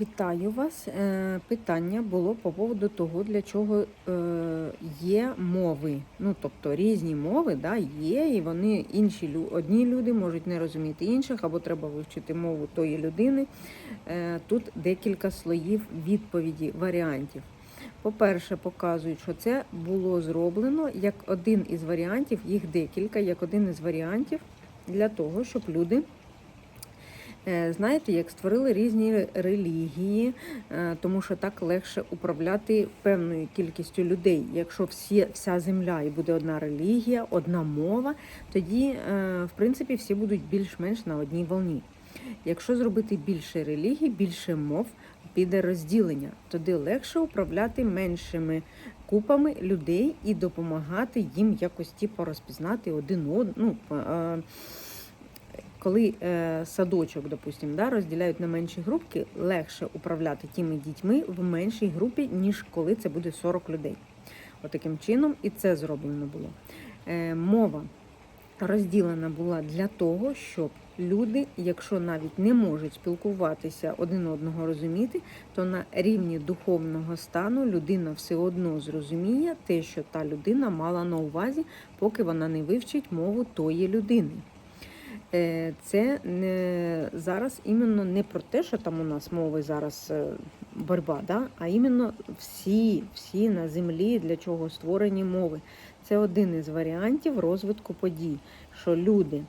Вітаю вас. Е, Питання було по поводу того, для чого е, є мови. Ну, тобто різні мови да, є, і вони інші одні люди можуть не розуміти інших, або треба вивчити мову тої людини. Е, Тут декілька слоїв відповіді, варіантів. По-перше, показують, що це було зроблено як один із варіантів, їх декілька, як один із варіантів для того, щоб люди. Е, Знаєте, як створили різні релігії, е, тому що так легше управляти певною кількістю людей. Якщо всі, вся земля і буде одна релігія, одна мова, тоді, е, в принципі, всі будуть більш-менш на одній волні. Якщо зробити більше релігій, більше мов, піде розділення, тоді легше управляти меншими купами людей і допомагати їм якось типу, розпізнати один одного. Ну, коли е, садочок, допустим, да, розділяють на менші групки, легше управляти тими дітьми в меншій групі, ніж коли це буде 40 людей. Отаким чином і це зроблено було. Е, мова розділена була для того, щоб люди, якщо навіть не можуть спілкуватися один одного розуміти, то на рівні духовного стану людина все одно зрозуміє те, що та людина мала на увазі, поки вона не вивчить мову тої людини. Е, Це не зараз іменно не про те, що там у нас мови зараз борьба, боротьба, да? а іменно всі, всі на землі, для чого створені мови. Це один із варіантів розвитку подій, що люди,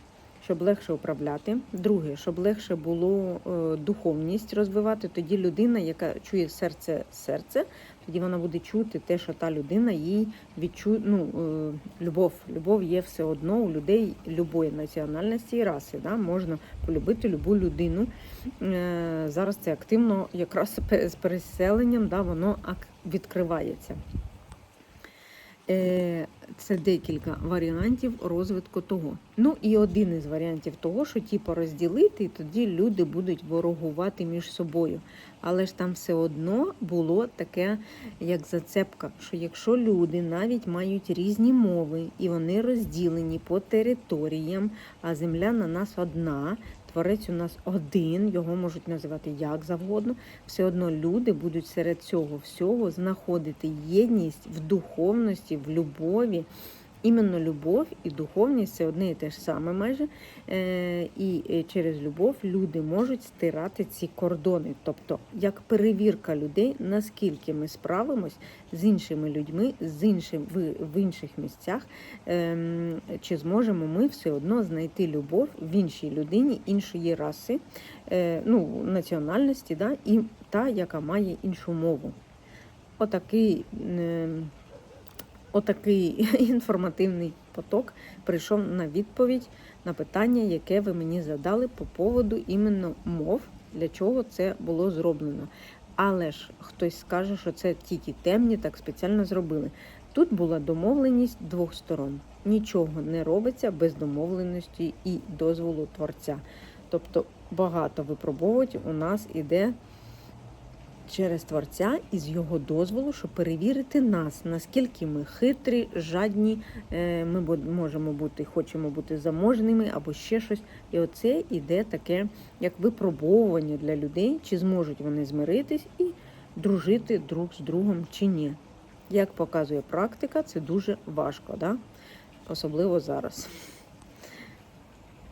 щоб легше управляти. Друге, щоб легше було е, духовність розвивати, тоді людина, яка чує серце серце, тоді вона буде чути те, що та людина їй відчує. Ну, е, любов. Любов є все одно у людей любої національності і раси. Да? Можна полюбити любу людину. Е, Зараз це активно, якраз з переселенням, да, воно відкривається. Це декілька варіантів розвитку того. Ну і один із варіантів того, що типу розділити, і тоді люди будуть ворогувати між собою. Але ж там все одно було таке, як зацепка, що якщо люди навіть мають різні мови і вони розділені по територіям, а земля на нас одна. Творець у нас один, його можуть називати як завгодно. Все одно люди будуть серед цього всього знаходити єдність в духовності, в любові. Іменно любов і духовність це одне і те ж саме майже. Е, І е, через любов люди можуть стирати ці кордони. Тобто, як перевірка людей, наскільки ми справимось з іншими людьми, з іншим в, інших місцях, ем, чи зможемо ми все одно знайти любов в іншій людині, іншої раси, е, ну, національності, да, і та, яка має іншу мову. Отакий. Отакий інформативний поток прийшов на відповідь на питання, яке ви мені задали по поводу іменно мов, для чого це було зроблено. Але ж хтось скаже, що це тільки темні, так спеціально зробили. Тут була домовленість двох сторон. Нічого не робиться без домовленості і дозволу творця. Тобто багато випробовувань у нас іде через творця і з його дозволу, щоб перевірити нас, наскільки ми хитрі, жадні, е, ми можемо бути, хочемо бути заможними або ще щось. І оце іде таке як випробовування для людей, чи зможуть вони змиритись і дружити друг з другом чи ні. Як показує практика, це дуже важко, да? особливо зараз.